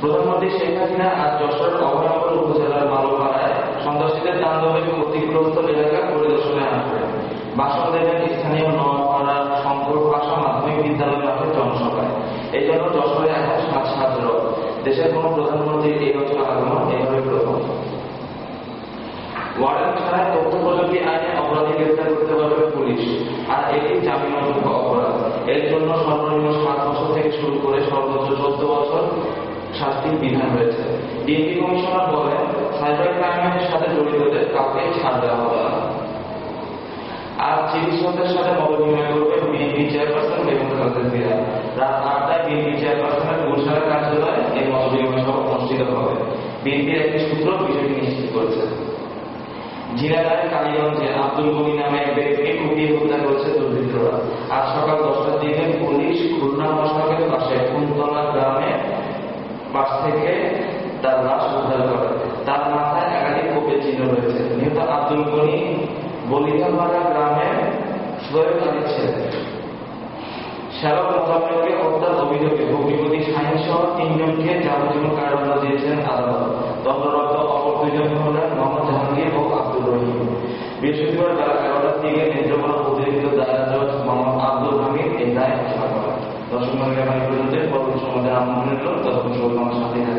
প্রধানমন্ত্রী শেখ হাসিনা আজ যশোর অভয়নগর উপজেলার মালোপাড়ায় সন্ত্রাসীদের তাণ্ডবে ক্ষতিগ্রস্ত এলাকা পরিদর্শনে আসবেন ভাষণ দেবেন স্থানীয় নওয়াপাড়া শঙ্কর ভাষা মাধ্যমিক বিদ্যালয় মাঠের জনসভায়। এই জন্য যশোরে এখন সাত সাত দেশের কোনো প্রধানমন্ত্রীর এই বছর আগমন এভাবে প্রথম। থেকে শুরু করে সর্বোচ্চ চোদ্দ বছর শাস্তির বিধান রয়েছে। ডিএমপি কমিশনার বলেন, সাইবার ক্রাইমের সাথে জড়িতদের কাউকে ছাড় দেওয়া হবে আজ চিকিৎসকদের সাথে মতবিনিময় করবেন বিএনপি চেয়ারপারসন বেগম খালেদা জিয়া। রাত আটটায় বিএনপি চেয়ারপারসনের গুলশানের কার্যালয়ে এই মতবিনিময় সভা অনুষ্ঠিত হবে। বিএনপির একটি সূত্র বিষয়টি নিশ্চিত করেছে। ঝিনাইদহের কালীগঞ্জে আব্দুল গনি নামে এক ব্যক্তিকে কুপিয়ে হত্যা করেছে দুর্বৃত্তরা। আজ সকাল পাশ থেকে তার লাশ উদ্ধার করে। তার মাথায় একাধিক কোপের চিহ্ন রয়েছে। নিহত আব্দুল গনি বলিধাপাড়া ছেলে। শ্যালক হত্যার অভিযোগে ভগ্নিপতি শাহিন সহ তিনজনকে কারাদণ্ড দিয়েছেন আদালত। দণ্ডরত অপর দুজন হলেন মোহাম্মদ জাহাঙ্গীর ও আব্দুর রহিম। বৃহস্পতিবার বেলা এগারোটার দিকে নেত্রকোনা অতিরিক্ত দায়রা cada momento, todos nosotros vamos a tener